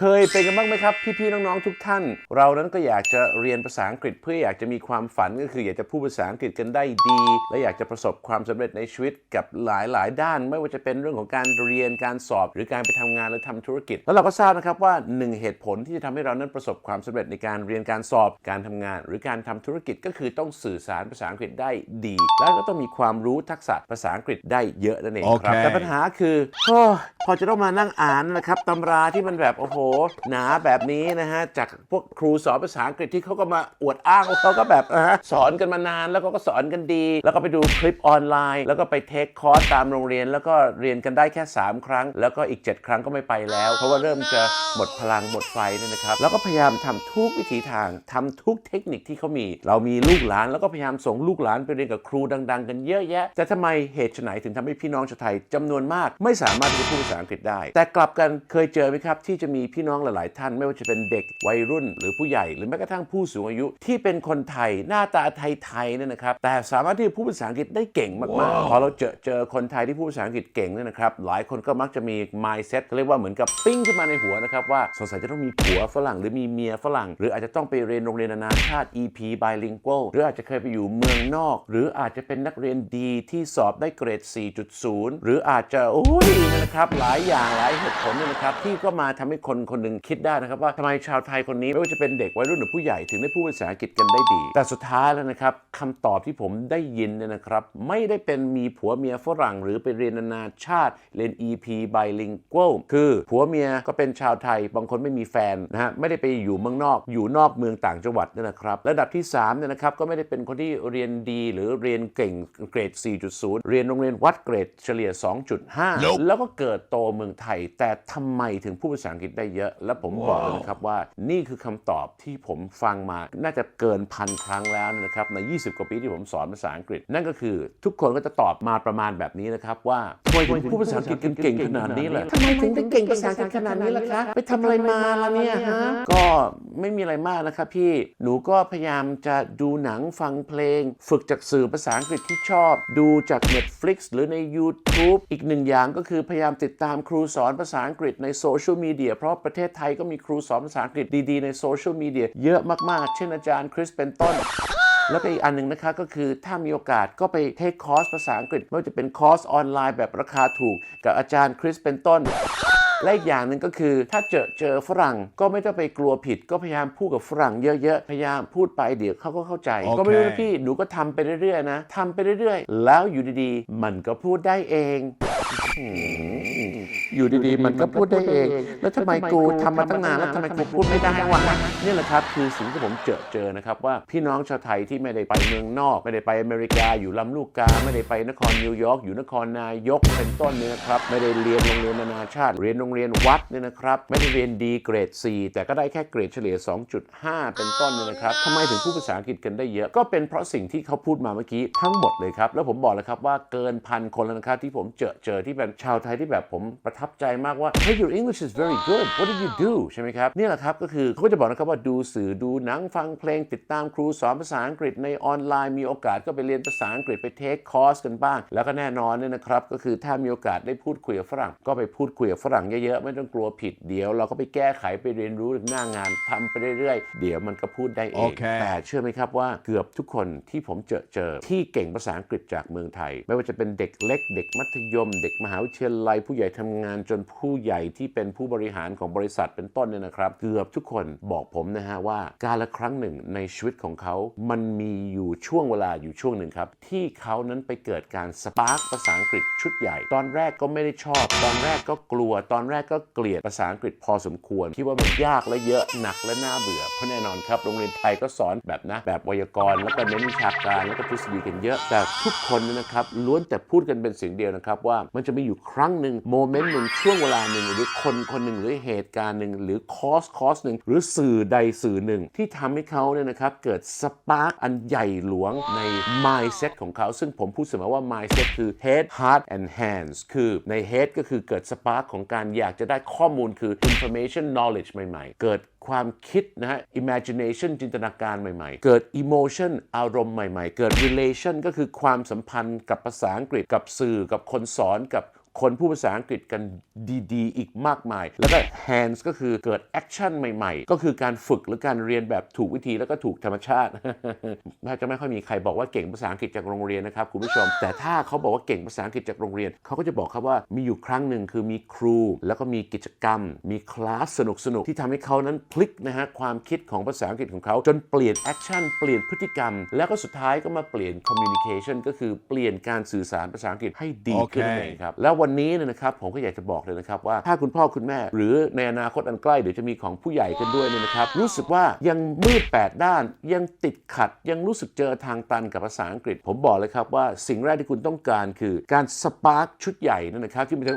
เคยเป็นกันบ้างไหมครับ พี่ๆน้องๆทุกท่าน เรานั้นก็อยากจะเรียนภาษาอังกฤษเพื่ออยากจะมีความฝันก็คืออยากจะพูดภาษาอังกฤษกันได้ดี และอยากจะประสบความสำเร็จในชีวิตกับหลายๆ ด้าน ไม่ว่าจะเป็นเรื่องของการเรียนการสอบ หรือการไปทำงานหรือทำธุรกิจ แล้วเราก็ทราบนะครับว่าหนึ่งเหตุผลที่จะทำให้เรานั้นประสบความสำเร็จในการเรียนการสอบ การทำงาน หรือการทำธุรกิจก็คือต้องสื่อสารภาษาอังกฤษได้ดี แล้วก็ต้องมีความรู้ทักษะภาษาอังกฤษได้เยอะนั่นเองครับโอเคแต่ปัญหาคือโอ้ยพอจะต้องมานั่งอ่านนะครับตำราที่มันแบบโอ้โหหนาแบบนี้นะฮะจากพวกครูสอนภาษาอังกฤษที่เขาก็มาอวดอ้างว่าเขาก็แบบอ่าฮะสอนกันมานานแล้วก็ก็สอนกันดี แล้วก็ไปดูคลิปออนไลน์ แล้วก็ไปเทคคอร์สตามโรงเรียน แล้วก็เรียนกันได้แค่ 3 ครั้ง แล้วก็อีก 7 ครั้งก็ไม่ไปแล้ว เพราะว่าเริ่มจะหมดพลังหมดไฟเนี่ยนะครับแล้วก็พยายามทำทุกวิถีทางทำทุกเทคนิคที่เขามี เรามีลูกหลานแล้วก็พยายามส่งลูกหลานไปเรียนกับครูดัง ๆ กันเยอะแยะแต่ทำไมเหตุไฉนถึงทำให้พี่น้องชาวไทยจำนวนมาก ไม่สามารถที่จะพูดภาษาอังกฤษได้ แต่กลับกันเคยเจอไหมครับที่จะมีพี่น้องหลาย ๆ ท่าน ไม่ว่าจะเป็นเด็กวัยรุ่น หรือผู้ใหญ่หรือแม้กระทั่งผู้สูงอายุ ที่เป็นคนไทยหน้าตาไทยๆเนี่ยนะครับแต่สามารถที่จะพูดภาษาอังกฤษได้เก่งมากๆพอเราเจอเจอคนไทยที่พูดภาษาอังกฤษเก่งเนี่ยนะครับหลายคนก็มักจะมี mindset เขาเรียกว่าเหมือนกับปิ้งขึ้นมาในหัวนะครับว่าสงสัยจะต้องมีผัวฝรั่งหรือมีเมียฝรั่ง หรืออาจจะต้องไปเรียนโรงเรียนนานาชาติ EP bilingual หรืออาจจะเคยไปอยู่เมืองนอก หรืออาจจะเป็นนักเรียนดีที่สอบได้เกรด 4.0 หรืออาจจะโอ้ยนะครับหลายอย่างหลายเหตุผลเนี่ยนะครับที่ก็มาทำให้คนคนหนึ่งคิดได้นะครับว่าทำไมชาวไทยคนนี้ไม่ว่าจะเป็นเด็กวัยรุ่นหรือผู้ใหญ่ถึงได้พูดภาษาอังกฤษกันได้ดี แต่สุดท้ายแล้วนะครับคำตอบที่ผมได้ยินเนี่ยนะครับ ไม่ได้เป็นมีผัวเมียฝรั่ง หรือไปเรียนนานาชาติเรียน EP bilingual คือผัวเมียก็เป็นชาวไทยบางคนไม่มีแฟนนะฮะไม่ได้ไปอยู่เมืองนอก อยู่นอกเมืองต่างจังหวัดเนี่ยนะครับระดับที่3เนี่ยนะครับก็ไม่ได้เป็นคนที่เรียนดีหรือเรียนเก่งเกรด 4.0 เรียนโรงเรียนวัดเกรดเฉลี่ย 2.5แล้วก็เกิดโตเมืองไทย แต่ทำไมถึงพูดภาษาอังกฤษได้เยอะ และผมบอกเลยนะครับว่านี่คือคำตอบที่ผมฟังมาน่าจะเกินพันครั้งแล้วนะครับใน 20 กว่าปีที่ผมสอนภาษาอังกฤษ นั่นก็คือทุกคนก็จะตอบมาประมาณแบบนี้นะครับว่าทำไมถึงพูดภาษาอังกฤษเก่งๆขนาดนี้ล่ะทำไมถึงได้เก่งภาษาอังกฤษขนาดนี้ล่ะคะไปทำอะไรมาล่ะเนี่ยฮะก็ไม่มีอะไรมากนะครับพี่หนูก็พยายามจะดูหนังฟังเพลง ฝึกจากสื่อภาษาอังกฤษที่ชอบ ดูจาก Netflix หรือใน YouTube อีกหนึ่งอย่างก็คือพยายามติดตามครูสอนภาษาอังกฤษในโซเชียลมีเดียเพราะประเทศไทยก็มีครูสอนภาษาอังกฤษดีๆ ในโซเชียลมีเดียเยอะมากๆ เช่นอาจารย์คริสเป็นต้นแล้วก็อีกอันหนึ่งนะคะก็คือถ้ามีโอกาสก็ไปเทคคอร์สภาษาอังกฤษไม่ว่าจะเป็นคอร์สออนไลน์แบบราคาถูก กับอาจารย์คริสเป็นต้น และอีกอย่างหนึ่งก็คือถ้าเจอเจอฝรั่งก็ไม่ต้องไปกลัวผิด ก็พยายามพูดกับฝรั่งเยอะๆ พยายามพูดไปเดี๋ยวเขาก็เข้าใจ โอเค ก็ไม่รู้นะพี่หนูก็ทำไปเรื่อยๆนะทำไปเรื่อยๆ แล้วอยู่ดีๆ มันก็พูดได้เอง อยู่ดีๆ มันก็พูดได้เอง แล้วทำไมกูทำมาตั้งนานแล้วทำไมกูพูดไม่ได้วะนี่แหละครับคือสิ่งที่ผมเจอเจอนะครับว่าพี่น้องชาวไทยที่ไม่ได้ไปเมืองนอก ไม่ได้ไปอเมริกาอยู่ลำลูกกา ไม่ได้ไปนครนิวยอร์กอยู่นครนายกเป็นต้นเนี่ยนะครับ ไม่ได้เรียนโรงเรียนนานาชาติเรียนโรงเรียนวัดเนี่ยนะครับไม่ได้เรียนดีเกรด 4 แต่ก็ได้แค่เกรดเฉลี่ย 2.5 เป็นต้นเนี่ยนะครับทำไมถึงพูดภาษาอังกฤษกันได้เยอะ ก็เป็นเพราะสิ่งที่เขาพูดมาเมื่อกี้ทั้งหมดเลยครับ แล้วผมบอกแล้วครับว่าเกินพันคนแล้วนะครับที่ผมเจอเจอที่เป็นชาวไทยที่แบบผมประทับใจมากว่า hey your English is very good what did you do ใช่ไหมครับนี่แหละครับก็คือเขาก็จะบอกนะครับว่าดูสื่อดูหนังฟังเพลงติดตามครูสอนภาษาอังกฤษในออนไลน์มีโอกาสก็ไปเรียนภาษาอังกฤษไปเทคคอร์สกันบ้าง แล้วก็แน่นอนเนี่ยนะครับก็คือถ้ามีโอกาสได้พูดคุยกับฝรั่งก็ไปพูดคุยกับฝรั่งเยอะๆ ไม่ต้องกลัวผิดเดี๋ยว เราก็ไปแก้ไขไปเรียนรู้หน้างานทำไปเรื่อยๆ เดี๋ยวมันก็พูดได้เองโอเคแต่เชื่อไหมครับว่าเกือบทุกคนที่ผมเจอเจอที่เก่งภาษาอังกฤษจากเมืองไทย ไม่ว่าจะเป็นเด็กเล็ก เด็กมัธยม เด็กมหาวิทยาลัย ผู้ใหญ่ทำงานจนผู้ใหญ่ที่เป็นผู้บริหารของบริษัทเป็นต้นเนี่ยนะครับ เกือบทุกคนบอกผมนะฮะว่าการละครั้งหนึ่งในชีวิตของเขา มันมีอยู่ช่วงเวลาอยู่ช่วงหนึ่งครับ ที่เขานั้นไปเกิดการสปาร์กภาษาอังกฤษชุดใหญ่ ตอนแรกก็ไม่ได้ชอบ ตอนแรกก็กลัวตอนแรกก็เกลียดภาษาอังกฤษพอสมควรคิดว่ามันยากและเยอะหนักและน่าเบื่อเพราะแน่นอนครับโรงเรียนไทยก็สอนแบบนะแบบไวยากรณ์แล้วก็เน้นวิชาการแล้วก็ทฤษฎีกันเยอะ แต่ทุกคนนะครับล้วนแต่พูดกันเป็นเสียงเดียวนะครับว่ามันจะมีอยู่ครั้งหนึ่งโมเมนต์หนึ่งช่วงเวลาหนึ่งหรือคนคนหนึ่งหรือเหตุการณ์หนึ่งหรือคอร์สคอร์สหนึ่งหรือสื่อใดสื่อหนึ่ง ที่ทำให้เขาเนี่ยนะครับเกิดสปาร์กอันใหญ่หลวงใน mindset ของเขา ซึ่งผมพูดเสมอว่า mindset คือ head heart and hands คือใน head ก็คือเกิดสปาร์กของการอยากจะได้ข้อมูลคือ information knowledge ใหม่ ๆ เกิดความคิดนะฮะ imagination จินตนาการใหม่ๆ เกิด emotion อารมณ์ใหม่ๆ เกิด relation ก็คือความสัมพันธ์กับภาษาอังกฤษกับสื่อกับคนสอนกับ คนพูดภาษาอังกฤษกันดีๆ อีกมากมาย แล้วก็ hands ก็คือเกิดแอคชั่นใหม่ๆ ก็คือการฝึกหรือการเรียนแบบถูกวิธีแล้วก็ถูกธรรมชาติน่าจะไม่ค่อยมีใครบอกว่าเก่งภาษาอังกฤษจากโรงเรียนนะครับคุณผู้ชม แต่ถ้าเขาบอกว่าเก่งภาษาอังกฤษจากโรงเรียน เขาก็จะบอกครับว่ามีอยู่ครั้งหนึ่งคือมีครู แล้วก็มีกิจกรรม มีคลาสสนุกๆที่ทำให้เขานั้นพลิกนะฮะความคิดของภาษาอังกฤษของเขาจนเปลี่ยนแอคชั่นเปลี่ยนพฤติกรรม แล้วก็สุดท้ายก็มาเปลี่ยน communication ก็คือเปลี่ยนการสื่อสารภาษาอังกฤษให้ดีขึ้นนั่นเองครับแล้ววันนี้เนี่ยนะครับผมก็อยากจะบอกเลยนะครับว่าถ้าคุณพ่อคุณแม่ หรือในอนาคตอันใกล้เดี๋ยวจะมีของผู้ใหญ่กันด้วยเนี่ยนะครับ รู้สึกว่ายังมืดแปดด้าน ยังติดขัด ยังรู้สึกเจอทางตันกับภาษาอังกฤษ ผมบอกเลยครับว่าสิ่งแรกที่คุณต้องการคือการสปาร์คชุดใหญ่นั่นนะครับ ที่มันจะ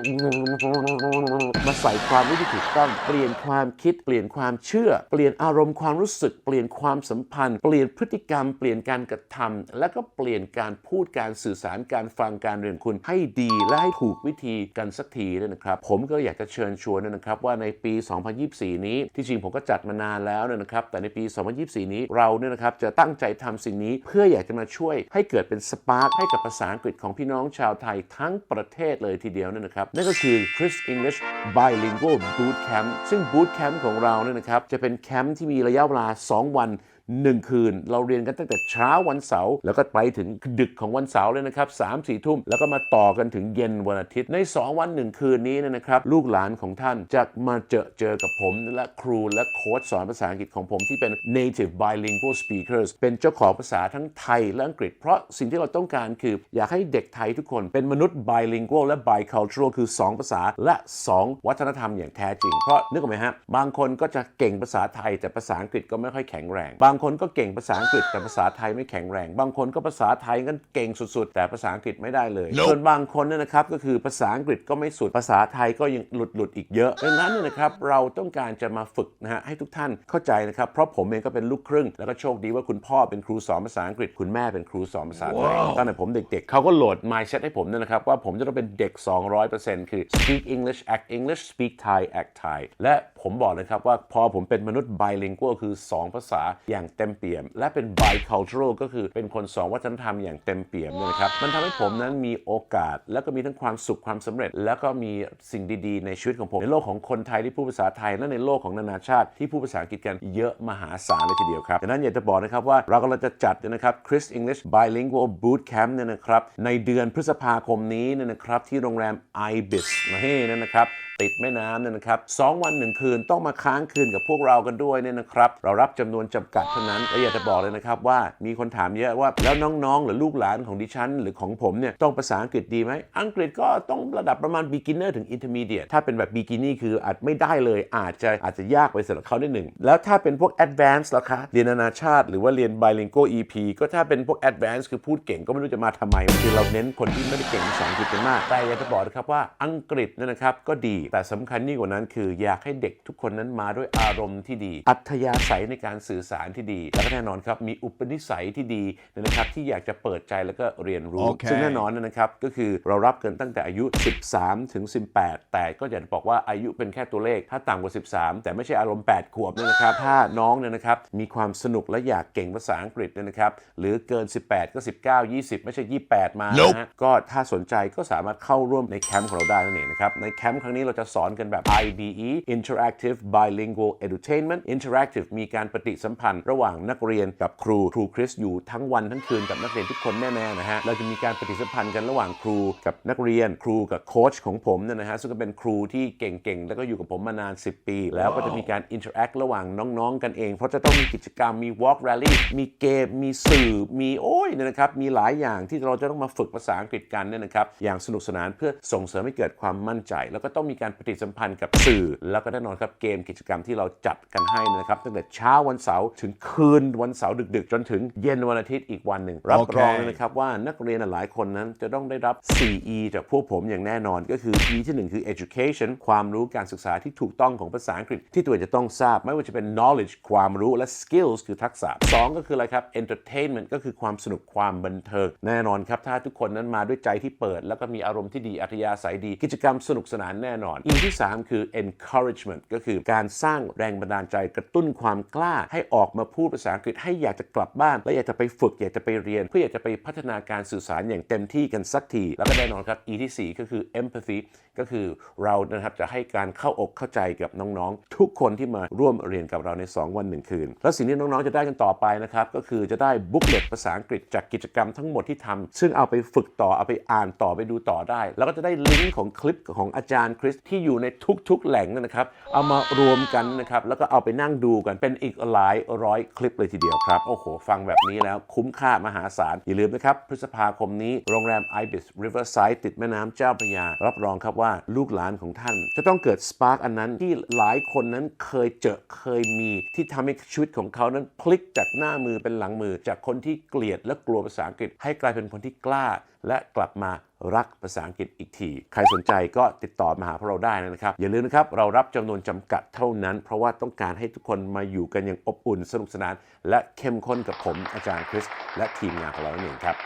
มาใส่ความรู้ที่ถูกต้องเปลี่ยนความคิดเปลี่ยนความเชื่อ เปลี่ยนอารมณ์ความรู้สึกเปลี่ยนความสัมพันธ์ เปลี่ยนพฤติกรรม เปลี่ยนการกระทำและก็เปลี่ยนการพูดการสื่อสารการฟังการเรียนคุณให้ดีและให้ถูกวิธีกันสักทีด้วยนะครับ ผมก็อยากจะเชิญชวนนะครับว่าในปี 2024 นี้ ที่จริงผมก็จัดมานานแล้วนะครับ แต่ในปี 2024 นี้เราเนี่ยนะครับจะตั้งใจทำสิ่งนี้เพื่ออยากจะมาช่วยให้เกิดเป็นสปาร์คให้กับภาษาอังกฤษของพี่น้องชาวไทยทั้งประเทศเลยทีเดียวเนี่ยนะครับ นั่นก็คือ Chris English Bilingual Boot Camp ซึ่ง Boot Camp ของเราเนี่ยนะครับจะเป็นแคมป์ที่มีระยะเวลา 2 วัน 1คืน เราเรียนกันตั้งแต่เช้าวันเสาร์แล้วก็ไปถึงดึกของวันเสาร์เลยนะครับ3 4ทุ่มแล้วก็มาต่อกันถึงเย็นวันอาทิตย์ใน 2 วัน1คืนนี้นยนะครับลูกหลานของท่านจะมาเจอเจอกับผม และครูและโค้ชสอนภาษาอังกฤษของผมที่เป็น native bilingual speakers เป็นเจ้าของภาษาทั้งไทยและอังกฤษ เพราะสิ่งที่เราต้องการคือ อยากให้เด็กไทยทุกคนเป็นมนุษย์ bilingual และ bicultural คือ 2 ภาษาและ 2 วัฒนธรรมอย่างแท้จริง เพราะนึกออกไหมฮะบางคนก็จะเก่งภาษาไทยแต่ภาษาอังกฤษก็ไม่ค่อยแข็งแรง บางคนก็เก่งภาษาอังกฤษแต่ภาษาไทยไม่แข็งแรง บางคนก็ภาษาไทยกันเก่งสุดๆ แต่ภาษาอังกฤษไม่ได้เลย ส่วนบางคนเนี่ยนะครับก็คือภาษาอังกฤษก็ไม่สุดภาษาไทยก็ยังหลุดหลุดๆอีกเยอะดังนั้นเนี่ยนะครับเราต้องการจะมาฝึกนะฮะให้ทุกท่านเข้าใจนะครับเพราะผมเองก็เป็นลูกครึ่ง แล้วก็โชคดีว่าคุณพ่อเป็นครูสอนภาษาอังกฤษ คุณแม่เป็นครูสอนภาษาไทยตั้งแต่ผมเด็กๆเขาก็โหลด mindset ให้ผมเนี่ยนะครับว่าผมจะต้องเป็นเด็ก 200%คือ speak English act English speak Thai act Thai และผมบอกเลยครับว่าพอผมเป็นมนุษย์ bilingual คือ 2 ภาษาอย่างเต็มเปี่ยม และเป็น bicultural ก็คือเป็นคน2วัฒนธรรมอย่างเต็มเปี่ยมเนี่ยนะครับมันทำให้ผมนั้นมีโอกาส แล้วก็มีทั้งความสุขความสำเร็จ แล้วก็มีสิ่งดีๆ ในชีวิตของผม ในโลกของคนไทยที่พูดภาษาไทย และในโลกของนานาชาติที่พูดภาษาอังกฤษกันเยอะมหาศาลเลยทีเดียวครับดังนั้นอยากจะบอกนะครับว่าเรากำลังจะจัดนะครับ Chris English Bilingual Boot Camp เนี่ยนะครับในเดือนพฤษภาคมนี้เนี่ยนะครับที่โรงแรม Ibis นะเฮ้นั่นนะครับ ติดแม่น้ำเนี่ยนะครับสองวันหนึ่งคืนต้องมาค้างคืนกับพวกเรากันด้วยเนี่ยนะครับเรารับจำนวนจำกัดเท่านั้นและอยากจะบอกเลยนะครับว่ามีคนถามเยอะว่าแล้วน้องๆ หรือลูกหลานของดิฉัน หรือของผมเนี่ยต้องภาษาอังกฤษดีไหมอังกฤษก็ต้องระดับประมาณ beginner ถึง intermediate ถ้าเป็นแบบ beginner คืออาจไม่ได้เลยอาจจะอาจจะยากไปสำหรับเขาได้หนึ่งแล้วถ้าเป็นพวก advanced ล่ะคะเรียนนานาชาติ หรือว่าเรียน bilingual EP ก็ถ้าเป็นพวก advanced คือพูดเก่งก็ไม่รู้จะมาทำไมคือเราเน้นคนที่ไม่ได้เก่งภาษาอังกฤษกันมากแต่อยากจะบอกนะครับว่าอังกฤษเนี่ยนะครับก็ดีแต่สำคัญยิ่งกว่านั้นคืออยากให้เด็กทุกคนนั้นมาด้วยอารมณ์ที่ดี อัธยาศัยในการสื่อสารที่ดี แล้วก็แน่นอนครับมีอุปนิสัยที่ดีนะครับที่อยากจะเปิดใจแล้วก็เรียนรู้โอเคซึ่งแน่นอนนะครับก็คือเรารับกันตั้งแต่อายุ 13 ถึง 18 แต่ก็อยากจะบอกว่าอายุเป็นแค่ตัวเลข ถ้าต่ำกว่า 13 แต่ไม่ใช่อารมณ์ 8 ขวบเนี่ยนะครับ ถ้าน้องเนี่ยนะครับมีความสนุกและอยากเก่งภาษาอังกฤษเนี่ยนะครับหรือเกิน 18 ก็ 19 20 ไม่ใช่ 28 มานะฮะก็ถ้าสนใจก็สามารถเข้าร่วมในแคมป์ของเราได้นั่นเองนะครับในแคมป์ครั้งนี้เราจะสอนกันแบบ IBE Interactive Bilingual Edutainment Interactive มีการปฏิสัมพันธ์ระหว่างนักเรียนกับครู ครูคริสอยู่ทั้งวันทั้งคืนกับนักเรียนทุกคนแน่ๆนะฮะ เราจะมีการปฏิสัมพันธ์กันระหว่างครูกับนักเรียน ครูกับโค้ชของผมเนี่ยนะฮะ ซึ่งก็เป็นครูที่เก่งๆ แล้วก็อยู่กับผมมานาน 10 ปี แล้วก็จะมีการอินเทอร์แอคระหว่างน้องๆ กันเอง เพราะจะต้องมีกิจกรรม มี walk rally มีเกม มีสื่อ มีโอ้ยเนี่ยนะครับ มีหลายอย่างที่เราจะต้องมาฝึกภาษาอังกฤษกันเนี่ยนะครับ อย่างสนุกสนานเพื่อส่งเสริมให้เกิดความมั่นใจ แล้วก็ต้องมีการปฏิสัมพันธ์กับสื่อ แล้วก็แน่นอนครับเกมกิจกรรมที่เราจัดกันให้นะครับตั้งแต่เช้าวันเสาร์ถึงคืนวันเสาร์ดึก ๆ จนถึงเย็นวันอาทิตย์อีกวันหนึ่งรับรองเลยนะครับว่านักเรียนหลายคนนั้นจะต้องได้รับ 4E จากพวกผมอย่างแน่นอน ก็คือ E ที่ 1 คือ education ความรู้การศึกษาที่ถูกต้องของภาษาอังกฤษ ที่ตัวเองจะต้องทราบไม่ว่าจะเป็น knowledge ความรู้และ skills คือทักษะ 2 ก็คืออะไรครับ entertainment ก็คือความสนุกความบันเทิงแน่นอนครับถ้าทุกคนนั้นมาด้วยใจที่เปิด แล้วก็มีอารมณ์ที่ดีอัธยาศัยดี กิจกรรมสนุกสนานแน่นอนอน E ที่ 3 คือ encouragement ก็คือการสร้างแรงบันดาลใจกระตุ้นความกล้า ให้ออกมาพูดภาษาอังกฤษให้อยากจะกลับบ้าน และอยากจะไปฝึก อยากจะไปเรียน เพื่ออยากจะไปพัฒนาการสื่อสารอย่างเต็มที่กันสักที แล้วก็แน่นอนครับ E ที่ 4 ก็คือ empathy ก็คือเรานะครับจะให้การเข้าอกเข้าใจกับน้องๆ ทุกคนที่มาร่วมเรียนกับเราใน 2 วัน 1 คืน แล้วสิ่งที่น้องๆ จะได้กันต่อไปนะครับ ก็คือจะได้บุ๊กเล็ตภาษาอังกฤษจากกิจกรรมทั้งหมดที่ทำซึ่งเอาไปฝึกต่อเอาไปอ่านต่อไปดูต่อได้ แล้วก็จะได้ลิงก์ของคลิปของอาจารย์คริสที่อยู่ในทุกๆ แหล่งนะครับ เอามารวมกันนะครับ แล้วก็เอาไปนั่งดูกันเป็นอีกหลายร้อยคลิปเลยทีเดียวครับ โอ้โห ฟังแบบนี้แล้วคุ้มค่ามหาศาล อย่าลืมนะครับ พฤษภาคมนี้โรงแรม Ibis Riverside ติดแม่น้ำเจ้าพระยา รับรองครับว่าลูกหลานของท่าน จะต้องเกิดสปาร์กอันนั้นที่หลายคนนั้นเคยเจอเคยมีที่ทำให้ชีวิตของเขานั้นพลิกจากหน้ามือเป็นหลังมือ จากคนที่เกลียดและกลัวภาษาอังกฤษให้กลายเป็นคนที่กล้าและกลับมารักภาษาอังกฤษอีกที ใครสนใจก็ติดต่อมาหาพวกเราได้นะครับ อย่าลืมนะครับ เรารับจำนวนจำกัดเท่านั้น เพราะว่าต้องการให้ทุกคนมาอยู่กันอย่างอบอุ่นสนุกสนาน และเข้มข้นกับผมอาจารย์คริสและทีมงานของเรานั่นเองครับ